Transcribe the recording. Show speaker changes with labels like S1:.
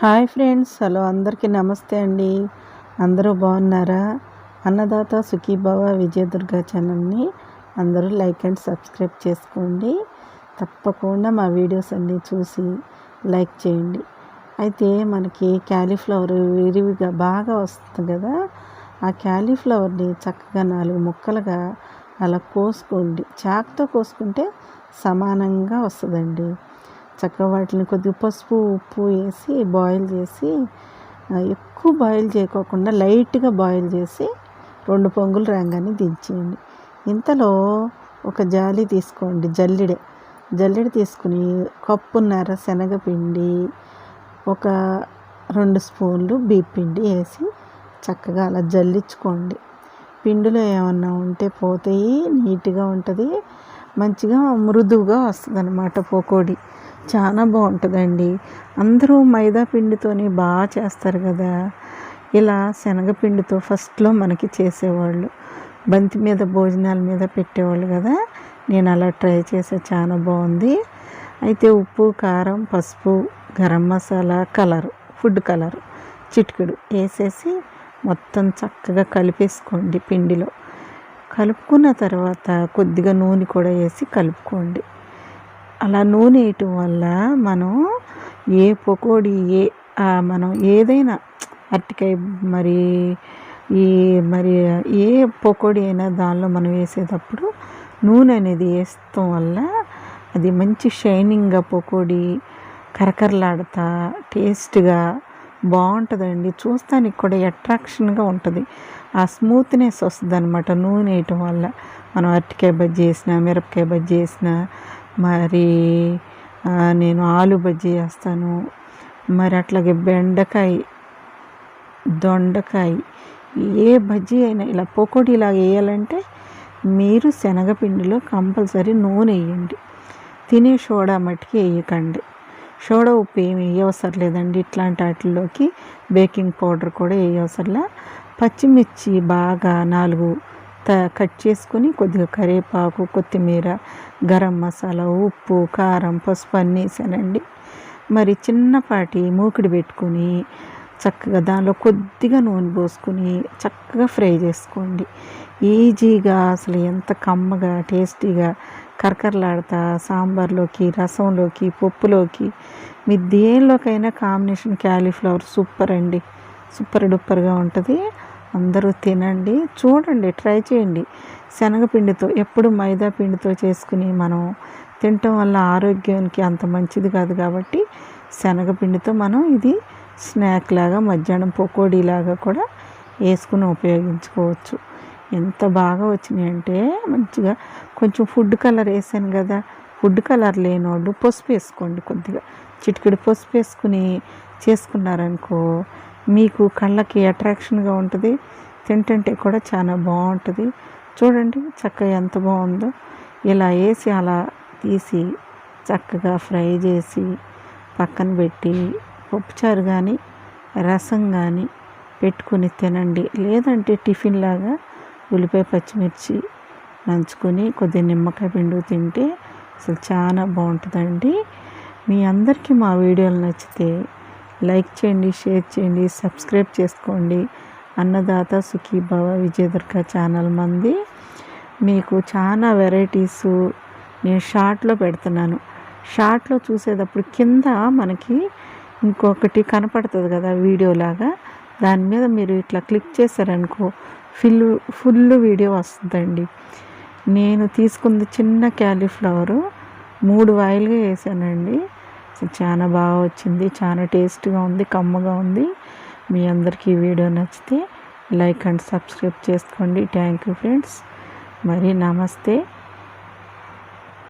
S1: Hi friends hello అందరికీ నమస్తే అండి. అందరూ బాగున్నారా? అన్నదాత సుఖీభావ విజయదుర్గ ఛానల్ని అందరూ లైక్ అండ్ సబ్స్క్రైబ్ చేసుకోండి. తప్పకుండా మా వీడియోస్ అన్నీ చూసి లైక్ చేయండి. అయితే మనకి క్యాలీఫ్లవర్ విరివిగా బాగా వస్తుంది కదా ఆ క్యాలీఫ్లవర్ని చక్కగా నాలుగు ముక్కలుగా అలా కోసుకోండి. చాకుతో కోసుకుంటే సమానంగా వస్తుందండి. చక్కగా వాటిని కొద్దిగా పసుపు ఉప్పు వేసి బాయిల్ చేసి ఎక్కువ బాయిల్ చేయకోకుండా లైట్గా బాయిల్ చేసి రెండు పొంగులు రాగానే దించేయండి. ఇంతలో ఒక జాలి తీసుకోండి జల్లెడ. జల్లెడ తీసుకుని కప్పున్నర శనగపిండి ఒక రెండు స్పూన్లు బీప్ పిండి వేసి చక్కగా అలా జల్లించుకోండి. పిండిలో ఏమన్నా ఉంటే పోతాయి నీట్గా ఉంటుంది మంచిగా మృదువుగా వస్తుంది అన్నమాట పకోడీ. చాలా బాగుంటుందండి. అందరూ మైదా పిండితోనే బాగా చేస్తారు కదా. ఇలా శనగపిండితో ఫస్ట్లో మనకి చేసేవాళ్ళు. బంతి మీద భోజనాల మీద పెట్టేవాళ్ళు కదా. నేను అలా ట్రై చేసే చాలా బాగుంది. అయితే ఉప్పు కారం పసుపు garam masala colour food colour చిటికెడు వేసేసి మొత్తం చక్కగా కలిపేసుకోండి పిండిలో. కలుపుకున్న తర్వాత కొద్దిగా నూనె కూడా వేసి కలుపుకోండి. అలా నూనె వేయటం వల్ల మనం ఏ పకోడీ ఏ మనం ఏదైనా అరటికాయ మరి ఈ మరి ఏ పకోడీ అయినా దానిలో మనం వేసేటప్పుడు నూనె అనేది వేస్తాం వల్ల అది మంచి షైనింగ్గా పకోడీ కరకరలాడుతా టేస్ట్గా బాగుంటుందండి. చూస్తానికి కూడా అట్రాక్షన్గా ఉంటుంది. ఆ స్మూత్నెస్ వస్తుంది అనమాట నూనె వేయటం వల్ల. మనం అరటికాయ బజ్జీ చేసిన మిరపకాయ బజ్జీ చేసిన మరి నేను ఆలు బజ్జీ వేస్తాను మరి అట్లాగే బెండకాయ దొండకాయ ఏ బజ్జీ అయినా ఇలా పకోడీలాగా వేయాలంటే మీరు శనగపిండిలో కంపల్సరీ నూనె వేయండి. తినే సోడా మట్టికి వేయకండి. సోడా ఉప్పు ఏమి వేయవసరం లేదండి. ఇట్లాంటి వాటిల్లోకి బేకింగ్ పౌడర్ కూడా వేయవసరంలా. పచ్చిమిర్చి బాగా నాలుగు కట్ చేసుకొని కొద్దిగా కరివేపాకు కొత్తిమీర గరం మసాలా ఉప్పు కారం పసుపు అన్నీ వేసానండి. మరి చిన్నపాటి మూకిడి పెట్టుకొని చక్కగా దానిలో కొద్దిగా నూనె పోసుకొని చక్కగా ఫ్రై చేసుకోండి. ఈజీగా అసలు ఎంత కమ్మగా టేస్టీగా కరకరలాడతా సాంబార్లోకి రసంలోకి పప్పులోకి మీ దేనిలోకైనా కాంబినేషన్ క్యాలీఫ్లవర్ సూపర్ అండి. సూపర్ డూపర్గా ఉంటుంది. అందరూ తినండి. చూడండి ట్రై చేయండి. శనగపిండితో ఎప్పుడు మైదా పిండితో చేసుకుని మనం తినటం వల్ల ఆరోగ్యానికి అంత మంచిది కాదు కాబట్టి శనగపిండితో మనం ఇది స్నాక్ లాగా మధ్యాహ్నం పకోడీలాగా కూడా వేసుకుని ఉపయోగించుకోవచ్చు. ఎంత బాగా వచ్చినాయి అంటే మంచిగా కొంచెం ఫుడ్ కలర్ వేసాను కదా. ఫుడ్ కలర్ లేని వాళ్ళు పసుపు వేసుకోండి కొద్దిగా. చిటికెడు పసుపు వేసుకుని చేసుకున్నారనుకో మీకు కళ్ళకి అట్రాక్షన్గా ఉంటుంది. తింటుంటే కూడా చాలా బాగుంటుంది. చూడండి చక్కగా ఎంత బాగుందో. ఇలా వేసి అలా తీసి చక్కగా ఫ్రై చేసి పక్కన పెట్టి పప్పుచారు కానీ రసం కానీ పెట్టుకొని తినండి. లేదంటే టిఫిన్ లాగా ఉల్లిపాయ పచ్చిమిర్చి నంచుకొని కొద్దిగా నిమ్మకాయ పిండు తింటే అసలు చాలా బాగుంటుందండి. మీ అందరికీ మా వీడియోలు నచ్చితే లైక్ చేయండి షేర్ చేయండి సబ్స్క్రైబ్ చేసుకోండి. అన్నదాత సుఖీభవ విజయదుర్గ ఛానల్ మంది. మీకు చాలా వెరైటీస్ నేను షార్ట్లో పెడుతున్నాను. షార్ట్లో చూసేటప్పుడు కింద మనకి ఇంకొకటి కనపడుతుంది కదా వీడియోలాగా దాని మీద మీరు ఇట్లా క్లిక్ చేశారనుకో ఫుల్ ఫుల్ వీడియో వస్తుందండి. నేను తీసుకుంది చిన్న క్యాలీఫ్లవరు. మూడు వాయిల్గా వేసానండి. చాలా బాగా వచ్చింది. చాలా టేస్ట్గా ఉంది కమ్మగా ఉంది. మీ అందరికీ వీడియో నచ్చితే లైక్ అండ్ సబ్స్క్రైబ్ చేసుకోండి. Thank you friends. మరి నమస్తే.